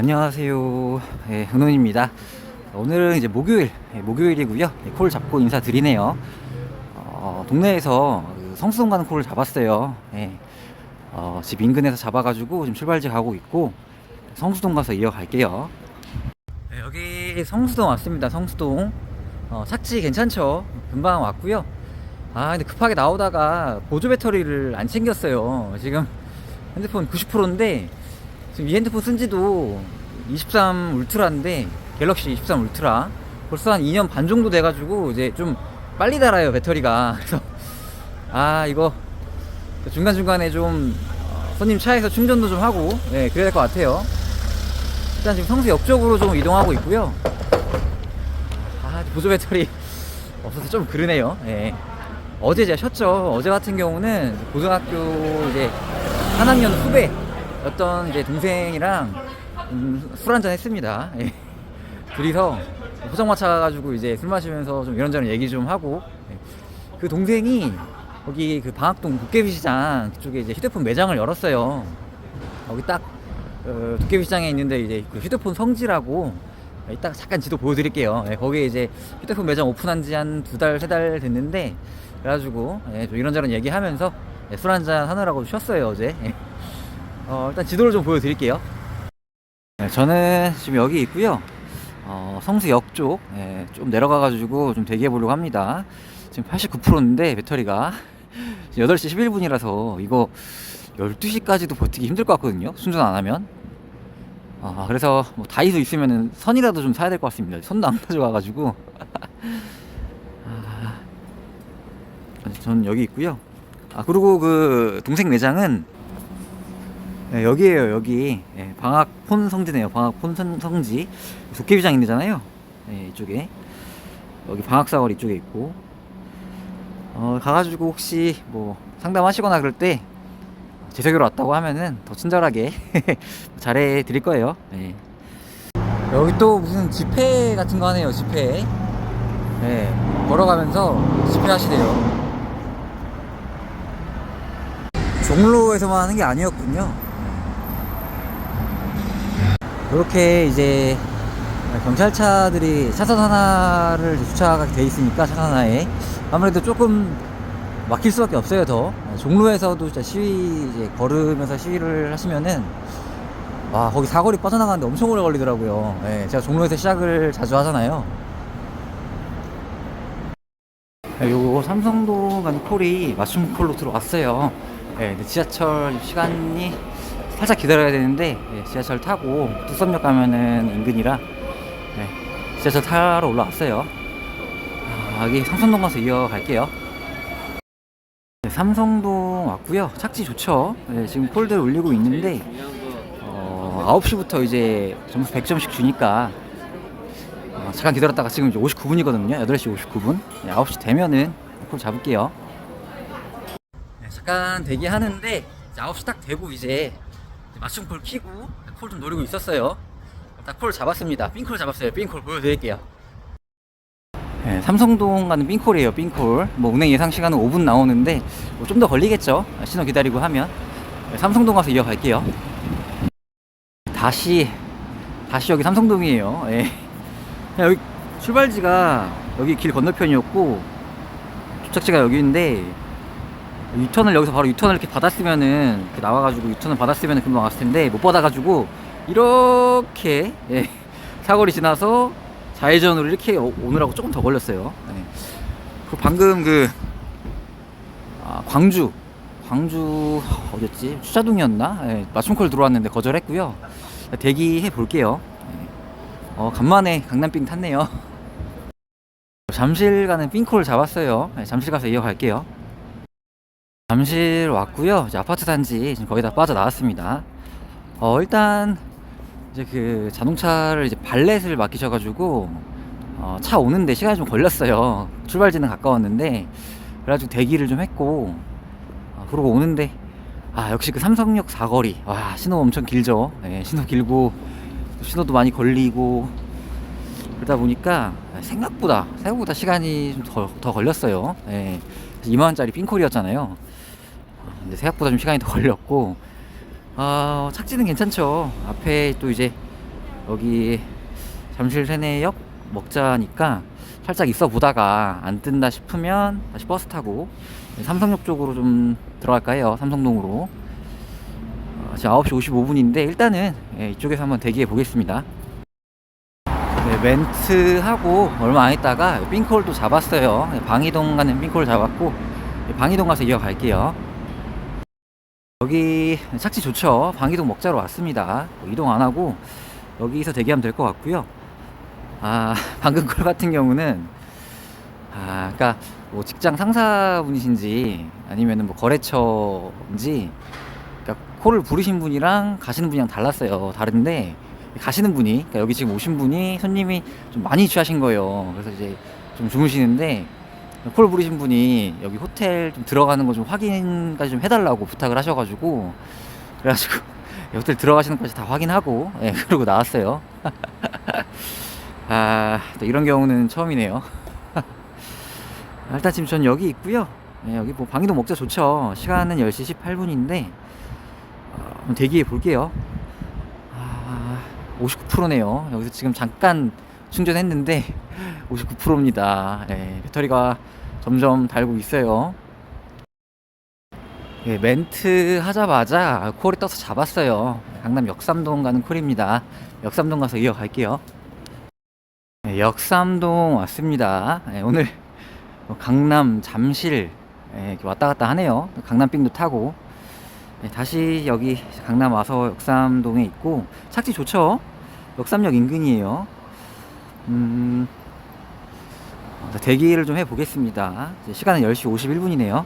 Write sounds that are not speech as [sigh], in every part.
안녕하세요. 예, 은원입니다. 오늘은 이제 목요일, 예, 목요일이고요. 예, 콜 잡고 인사드리네요. 어, 동네에서 그 성수동 가는 콜을 잡았어요. 예. 어, 집 인근에서 잡아가지고 지금 출발지 가고 있고 성수동 가서 이어갈게요. 예, 여기 성수동 왔습니다. 성수동. 어, 착지 괜찮죠? 금방 왔고요. 아, 근데 급하게 나오다가 보조 배터리를 안 챙겼어요. 지금 핸드폰 90%인데 지금 이 핸드폰 쓴 지도 23 울트라인데 갤럭시 23 울트라. 벌써 한 2년 반 정도 돼가지고 이제 좀 빨리 닳아요 배터리가. [laughs] 그래서 아 이거 중간 중간에 좀 어, 손님 차에서 충전도 좀 하고 네 그래야 될 것 같아요. 일단 지금 성수 역 쪽으로 좀 이동하고 있고요. 아 보조 배터리 [laughs] 없어서 좀 그러네요. 예. 어제 제가 쉬었죠. 어제 같은 경우는 고등학교 이제 한 학년 후배 였던 이제 동생이랑 음, 술 한잔 했습니다. 예. 둘이서 포장마차 가가지고 이제 술 마시면서 좀 이런저런 얘기 좀 하고 예. 그 동생이 거기 그 방학동 도깨비 시장 그쪽에 이제 휴대폰 매장을 열었어요. 거기 딱 어, 도깨비 시장에 있는데 이제 그 휴대폰 성지라고 예, 이따 잠깐 지도 보여드릴게요. 예, 거기에 이제 휴대폰 매장 오픈한 지 한 두 달, 세 달 됐는데 그래가지고 예, 좀 이런저런 얘기하면서 예, 술 한잔 하느라고 쉬었어요 어제. 예. 어, 일단 지도를 좀 보여드릴게요. 네, 저는 지금 여기 있고요. 어, 성수역 쪽, 예, 좀 내려가가지고 좀 대기해 보려고 합니다. 지금 89%인데 배터리가 지금 8시 11분이라서 이거 12시까지도 버티기 힘들 것 같거든요. 순전 안 하면. 아, 그래서 뭐 다이소 있으면은 선이라도 좀 사야 될 것 같습니다. 선도 안 가져가가지고. 아, 저는 여기 있고요. 아, 그리고 그 동생 매장은 네, 여기에요 여기. 예, 방학 폰 성지네요. 방학폰 선- 성지. 도깨비장 있잖아요. 네, 이쪽에. 여기 방학사거리 이쪽에 있고. 어, 가가지고 혹시 뭐 상담하시거나 그럴 때 제석이로 왔다고 하면은 더 친절하게 [laughs] 잘해 드릴 거예요. 네. 여기 또 무슨 집회 같은 거 하네요 집회. 네, 걸어가면서 집회 하시네요. 종로에서만 하는 게 아니었군요 이렇게 이제 경찰차들이 차선 하나를 주차가 돼 있으니까 차선 하나에 아무래도 조금 막힐 수밖에 없어요 더. 종로에서도 진짜 시위 이제 걸으면서 시위를 하시면은 와 거기 사거리 빠져나가는데 엄청 오래 걸리더라고요. 예, 제가 종로에서 시작을 자주 하잖아요. 네, 요거 삼성동 가는 콜이 맞춤 콜로 들어왔어요. 예, 근데 지하철 시간이 살짝 기다려야 되는데 예, 지하철 타고 뚝섬역 가면은 인근이라 예, 지하철 타러 올라왔어요. 아, 여기 삼성동 가서 이어갈게요. 네, 삼성동 왔고요. 착지 좋죠. 예, 지금 폴드를 올리고 있는데 어, 9시부터 이제 점수 100점씩 주니까 어, 잠깐 기다렸다가 지금 이제 59분이거든요. 8시 59분. 예, 9시 되면은 콜 잡을게요. 네, 잠깐 대기하는데 이제 9시 딱 되고 이제 맞춤콜 키고 콜 좀 노리고 있었어요. 딱콜 잡았습니다. 빙콜 잡았어요. 빙콜 보여드릴게요. 네, 삼성동 가는 빙콜이에요. 빙콜. 뭐 운행 예상 시간은 5분 나오는데 뭐 좀 더 걸리겠죠. 신호 기다리고 하면 네, 삼성동 가서 이어갈게요. 다시 다시 여기 삼성동이에요. 네. 여기 출발지가 여기 길 건너편이었고 도착지가 여기인데 유턴을 여기서 바로 유턴을 이렇게 받았으면은 이렇게 나와가지고 유턴을 받았으면 금방 왔을 텐데 못 받아가지고 이렇게 예, [laughs] 사거리 지나서 좌회전으로 이렇게 오- 오느라고 조금 더 걸렸어요. 예. 그 방금 그 아, 광주 광주 어딨지 추자동이었나 예, 맞춤콜 들어왔는데 거절했고요. 대기해 볼게요. 예. 어 간만에 강남빙 탔네요. [laughs] 잠실 가는 빙콜 잡았어요. 예, 잠실 가서 이어갈게요. 잠실 왔고요. 이제 아파트 단지 지금 거의 다 빠져 나왔습니다. 어 일단 이제 그 자동차를 이제 발렛을 맡기셔가지고 어, 차 오는데 시간이 좀 걸렸어요. 출발지는 가까웠는데 그래가지고 대기를 좀 했고 어, 그러고 오는데 아 역시 그 삼성역 사거리 와 신호 엄청 길죠. 예, 신호 길고 신호도 많이 걸리고 그러다 보니까 생각보다 생각보다 시간이 좀 더 더 걸렸어요. 예, 2만 원짜리 핑콜이었잖아요. 근데 생각보다 좀 시간이 더 [laughs] 걸렸고 아 착지는 괜찮죠 앞에 또 이제 여기 잠실 세내역 먹자니까 살짝 있어 보다가 안 뜬다 싶으면 다시 버스 타고 삼성역 쪽으로 좀 들어갈까 해요. 삼성동으로. 어, 지금 9시 55분인데 일단은 예, 이쪽에서 한번 대기해 보겠습니다. 네, 멘트하고 얼마 안 있다가 冰콜도 잡았어요. 네, 방이동 가는 冰콜 잡았고 네, 방이동 가서 이어갈게요. 여기 착지 좋죠. 방이동 먹자로 왔습니다. 뭐 이동 안 하고 여기서 대기하면 될 것 같고요. 아 [laughs] 방금 콜 같은 경우는 아 그러니까 뭐 직장 상사분이신지 아니면은 뭐 거래처인지 그러니까 콜을 부르신 분이랑 가시는 분이랑 달랐어요. 다른데 가시는 분이 그러니까 여기 지금 오신 분이 손님이 좀 많이 취하신 거예요. 그래서 이제 좀 주무시는데 콜 부르신 분이 여기 호텔 좀 들어가는 거 좀 확인까지 좀 해달라고 부탁을 하셔가지고 그래가지고 [laughs] 호텔 들어가시는 것까지 다 확인하고 예, [laughs] 그러고 나왔어요. [laughs] 아, 또 이런 경우는 처음이네요. 일단 지금 전 여기 있고요. 예, 여기 뭐 방이동 먹자 좋죠. 시간은 10시 18분인데 어, 대기해 볼게요. 아, 59%네요. 여기서 지금 잠깐 충전했는데 59%입니다. 예, 배터리가 점점 달고 있어요. 예, 멘트 하자마자 콜이 떠서 잡았어요. 강남 역삼동 가는 콜입니다. 역삼동 가서 이어갈게요. 네, 역삼동 왔습니다. 예, 오늘 뭐 강남, 잠실 예, 왔다 갔다 하네요. 강남빙도 타고 예, 다시 여기 강남 와서 역삼동에 있고 착지 좋죠? 역삼역 인근이에요. 음, 어, 대기를 좀 해보겠습니다. 시간은 10시 51분이네요.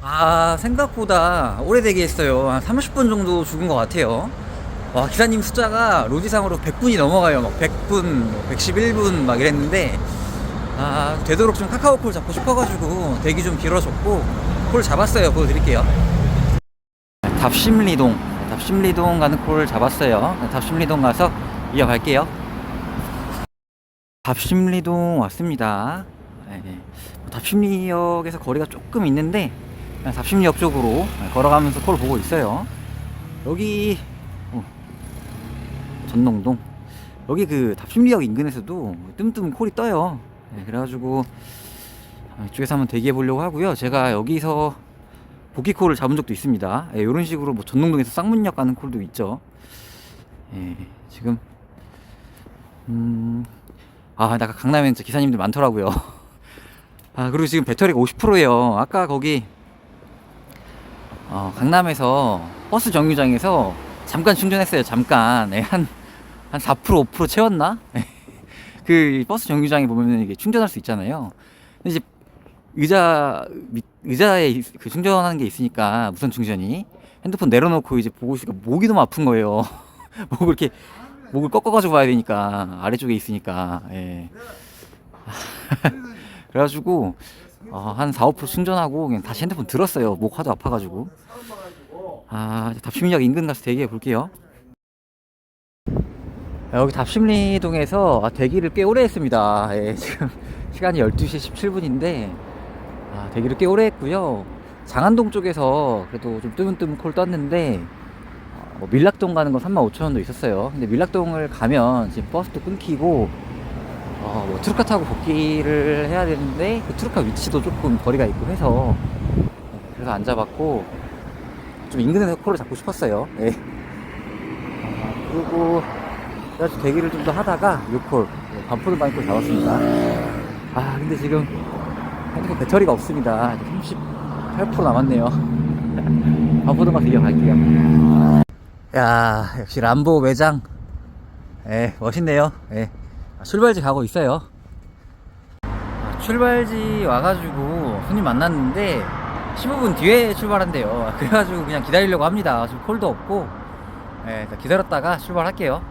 아 생각보다 오래 대기했어요. 한 30분 정도 죽은 것 같아요. 와 기사님 숫자가 로지상으로 100분이 넘어가요. 막 100분, 111분 막 이랬는데 아 되도록 좀 카카오 콜 잡고 싶어가지고 대기 좀 길어졌고 콜 잡았어요. 보여드릴게요. 답심리동, 답심리동 가는 콜 잡았어요. 답심리동 가서 이어갈게요. 답심리동 왔습니다. 네, 답심리역에서 거리가 조금 있는데 답심리역 쪽으로 걸어가면서 콜 보고 있어요. 여기 어, 전농동 여기 그 답심리역 인근에서도 뜸뜸 콜이 떠요. 네, 그래가지고 이쪽에서 한번 대기해 보려고 하고요. 제가 여기서 복귀 콜을 잡은 적도 있습니다. 예, 이런 식으로 뭐 전농동에서 쌍문역 가는 콜도 있죠. 예, 지금 음, 아, 나 강남엔 진짜 기사님들 많더라고요. [laughs] 아, 그리고 지금 배터리가 50%예요. 아까 거기 어, 강남에서 버스 정류장에서 잠깐 충전했어요. 잠깐. 네, 한, 한 4% 5% 채웠나? 네. [laughs] 그 버스 정류장에 보면 이게 충전할 수 있잖아요. 근데 이제 의자 밑 의자에 있- 그 충전하는 게 있으니까 무선 충전이 핸드폰 내려놓고 이제 보고 있으니까 목이 너무 아픈 거예요. [laughs] 목을 이렇게 목을 꺾어가지고 봐야 되니까 아래쪽에 있으니까 예. [laughs] 그래가지고 어, 한 4, 5% 충전하고 그냥 다시 핸드폰 들었어요. 목 하도 아파가지고 아 답심리역 인근 가서 대기해 볼게요. 여기 답심리동에서 아, 대기를 꽤 오래 했습니다. 예, 지금 [laughs] 시간이 12시 17분인데 아, 대기를 꽤 오래 했고요. 장안동 쪽에서 그래도 좀 뜨문뜨문 콜 떴는데 어, 뭐 밀락동 가는 거 35,000원도 있었어요. 근데 밀락동을 가면 지금 버스도 끊기고 어, 뭐 트루카 타고 복귀를 해야 되는데 그 트루카 위치도 조금 거리가 있고 해서 네, 그래서 안 잡았고 좀 인근에서 콜을 잡고 싶었어요. 예. 아, 그리고 그래서 대기를 좀 더 하다가 요콜 반포도 바이콜 잡았습니다. 아 근데 지금 핸드폰 배터리가 없습니다. 38% 남았네요. [laughs] 반포도 가서 이어갈게요. 야 역시 람보 매장. 예 멋있네요. 예. 아, 출발지 가고 있어요. 아, 출발지 와가지고 손님 만났는데 15분 뒤에 출발한대요. 아, [laughs] 그래가지고 그냥 기다리려고 합니다. 지금 콜도 없고 예, 일단 기다렸다가 출발할게요.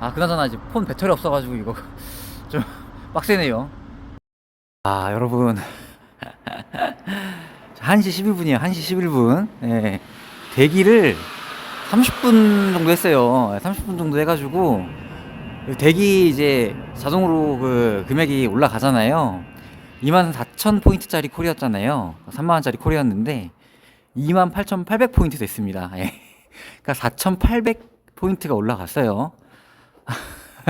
아 그나저나 이제 폰 배터리 없어가지고 이거 [laughs] 좀 빡세네요. 아 여러분 1시 11분이에요. 1시 11분. 예, 대기를 30분 정도 했어요. 30분 정도 해가지고 대기 이제 자동으로 그 금액이 올라가잖아요. 24,000 포인트짜리 콜이었잖아요. 3만 원짜리 콜이었는데 28,800 포인트 됐습니다. 예. 그러니까 4,800 포인트가 올라갔어요. [laughs]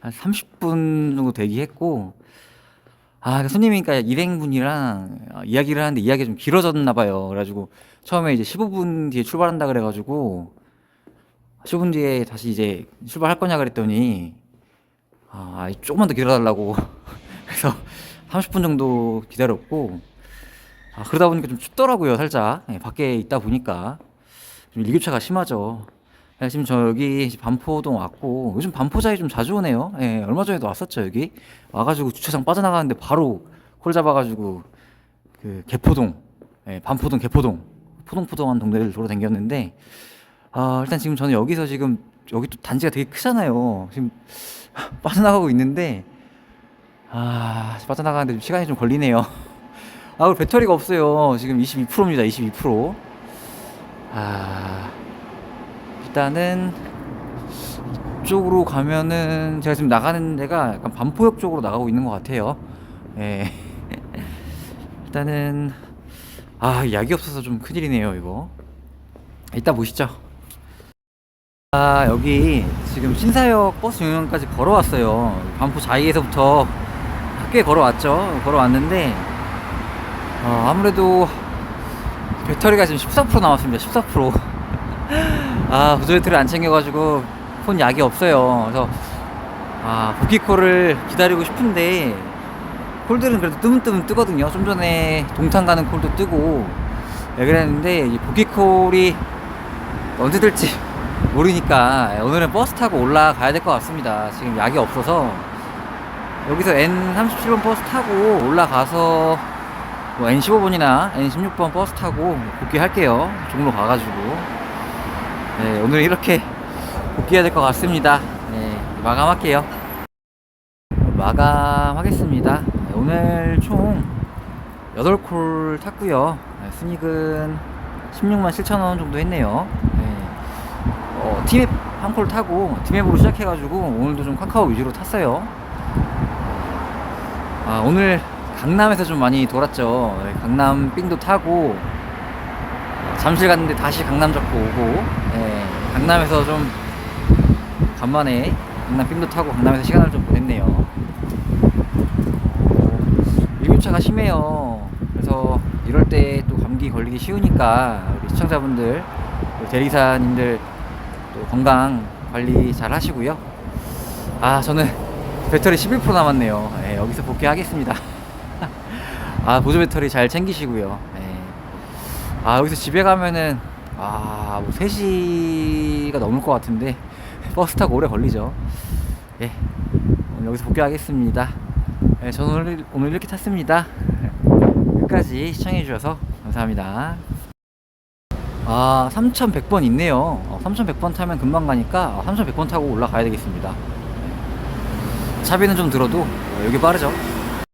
한 30분 정도 대기했고 아, 그 손님이니까 일행분이랑 어, 이야기를 하는데 이야기가 좀 길어졌나 봐요. 그래가지고 처음에 이제 15분 뒤에 출발한다 그래가지고 15분 뒤에 다시 이제 출발할 거냐 그랬더니 아, 조금만 더 기다려달라고 [laughs] 그래서 30분 정도 기다렸고 아, 그러다 보니까 좀 춥더라고요, 살짝. 예, 밖에 있다 보니까 좀 일교차가 심하죠. 예, 지금 저 여기 반포동 왔고 요즘 반포자에 좀 자주 오네요. 예, 얼마 전에도 왔었죠 여기 와가지고 주차장 빠져나가는데 바로 콜 잡아가지고 그 개포동, 예, 반포동 개포동 포동포동한 동네를 돌아다녔는데 아 일단 지금 저는 여기서 지금 여기 또 단지가 되게 크잖아요. 지금 [laughs] 빠져나가고 있는데 아 빠져나가는데 좀 시간이 좀 걸리네요. 아 배터리가 없어요. 지금 22%입니다. 22%. 아 일단은 이쪽으로 가면은 제가 지금 나가는 데가 약간 반포역 쪽으로 나가고 있는 것 같아요. 예. [laughs] 일단은 아 약이 없어서 좀 큰일이네요 이거. 이따 보시죠. 아 여기 지금 신사역 버스 용역까지 걸어왔어요. 반포 자이에서부터 꽤 걸어왔죠. 걸어왔는데 어, 아무래도 배터리가 지금 14% 남았습니다. 14%. 아 보조 배터리 안 챙겨가지고 폰 약이 없어요. 그래서 아 복귀콜을 기다리고 싶은데 콜들은 그래도 뜨문뜨문 뜨거든요. 좀 전에 동탄 가는 콜도 뜨고 네, 그랬는데 이 복귀콜이 언제 될지 모르니까 오늘은 버스 타고 올라가야 될 것 같습니다. 지금 약이 없어서 여기서 N37번 버스 타고 올라가서 뭐 N15번이나 N16번 버스 타고 복귀할게요. 종로 가가지고. 네, 오늘 이렇게 복귀해야 될 것 같습니다. 네, 마감할게요. 마감하겠습니다. 네, 오늘 총 8콜 탔고요. 네, 순익은 16만 7천 원 정도 했네요. 네. 어, 티맵 한콜 타고 티맵으로 시작해가지고 오늘도 좀 카카오 위주로 탔어요. 아, 오늘 강남에서 좀 많이 돌았죠. 네, 강남 삥도 타고 어, 잠실 갔는데 다시 강남 잡고 오고 예, 강남에서 좀 간만에 강남 삥도 타고 강남에서 시간을 좀 보냈네요. 어, 일교차가 심해요. 그래서 이럴 때 또 감기 걸리기 쉬우니까 우리 시청자분들, 대리사님들 또 건강 관리 잘 하시고요. 아 저는 배터리 11% 남았네요. 예, 여기서 복귀하겠습니다. [laughs] 아 보조 배터리 잘 챙기시고요. 예. 아 여기서 집에 가면은 아 뭐 3시가 넘을 것 같은데 버스 타고 오래 걸리죠. 예. 오늘 여기서 복귀하겠습니다. 예, 저는 오늘, 오늘 이렇게 탔습니다. 끝까지 시청해 주셔서 감사합니다. 아 3100번 있네요. 어, 3100번 타면 금방 가니까 어, 3100번 타고 올라가야 되겠습니다. 차비는 좀 들어도 어, 여기 빠르죠.